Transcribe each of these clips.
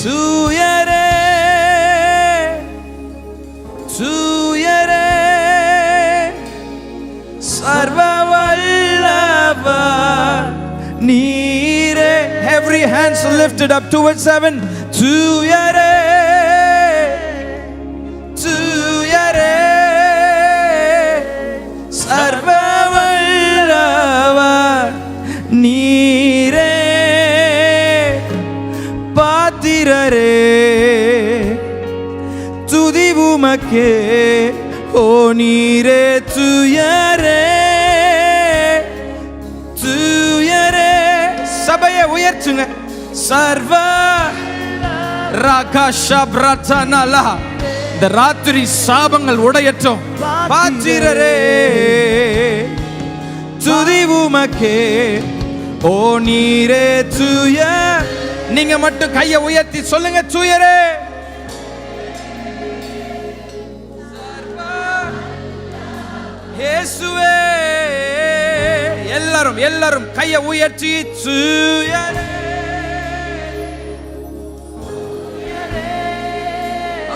தூயரே தூயரே சர்வ வல்லவர் நீரே every hands lifted up towards heaven தூயரே தூயரே உமக்கே ஓ நீரே துயரே துயரே. சபையை உயர்த்துங்க. சர்வ ராகாஷப்ரதனலா இந்த ராத்திரி சாபங்கள் உடையட்டும். பாத்திரரே. துதி உமக்கே ஓ நீரே துய. நீங்க மட்டும் கையை உயர்த்தி சொல்லுங்க துயரே. இயேசுவே எல்லாரும் எல்லாரும் கையை உயர்த்தி துயரே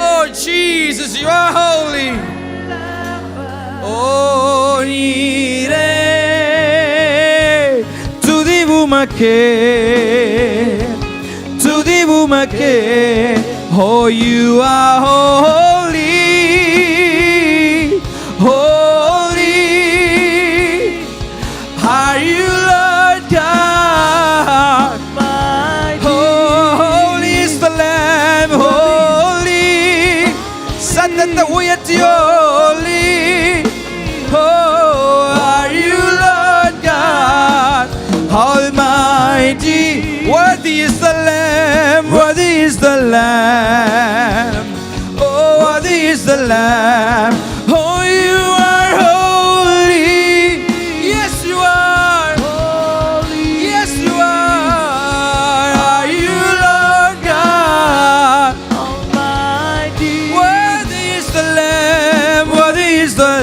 Oh Jesus, you are holy. Oh நீரே துதி உமக்கே துதி உமக்கே Oh you are holy holy சத்தத்தை உயர்த்தி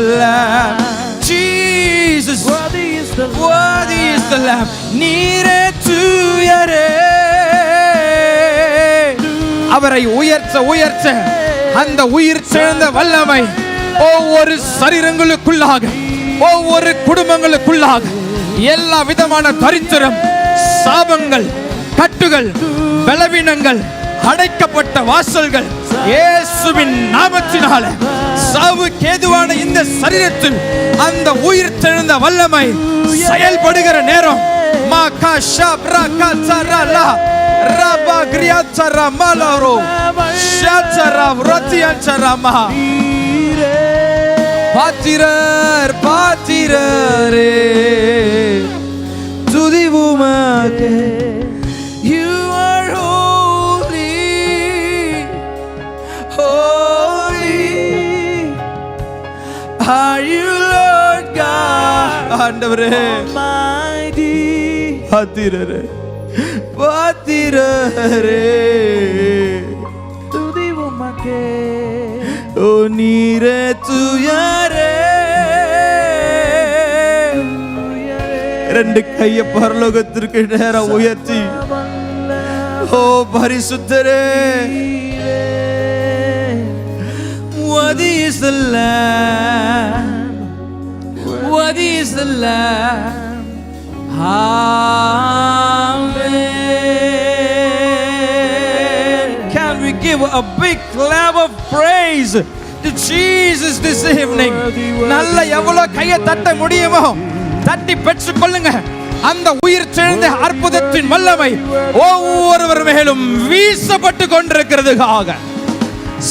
the Lamb. Jesus, Worthy is the worthy is the Lamb. நீரே தூயரே அவரை உயர்த்த உயர்த்த அந்த உயிர் சேர்ந்த வல்லமை ஒவ்வொரு சரீரங்களுக்குள்ளாக ஒவ்வொரு குடும்பங்களுக்குள்ளாக எல்லா விதமான தரித்திரம் சாபங்கள் கட்டுகள் பலவீனங்கள் அடைக்கப்பட்ட வாசல்கள் இயேசுவின் நாமத்தினால சாவு கேதுவான இந்த சரீரத்தில் அந்த உயிர் தெழுந்த வல்லமை செயல்படுகிற நேரம். மா கா ஷா பிரா கா சரா லா ரபா கிரியா சரா மலரோ ஷா சரா விரத்தியா சரா மஹா பாத்திரர் பாத்திரரே. ஆண்டவரே. பாத்திரரே பாத்திரரே. துதி உமக்கே. ஓ நீரே துயரே. ரெண்டு கைய பரலோகத்திற்கு நேரம் உயர்த்தி. ஓ பரிசுத்தரே. What is the Lamb? Lamb? Amen. Can we give a big clap of praise to Jesus this evening? நல்ல எவ்வளவு கையை தட்ட முடியுமோ தட்டி பெற்றுக் கொள்ளுங்க அந்த உயிர் செழுந்த அற்புதத்தின் வல்லமை ஒவ்வொருவர் மேலும் வீசப்பட்டு கொண்டிருக்கிறதுக்காக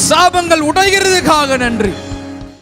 சாபங்கள் உடைகிறதுக்காக நன்றி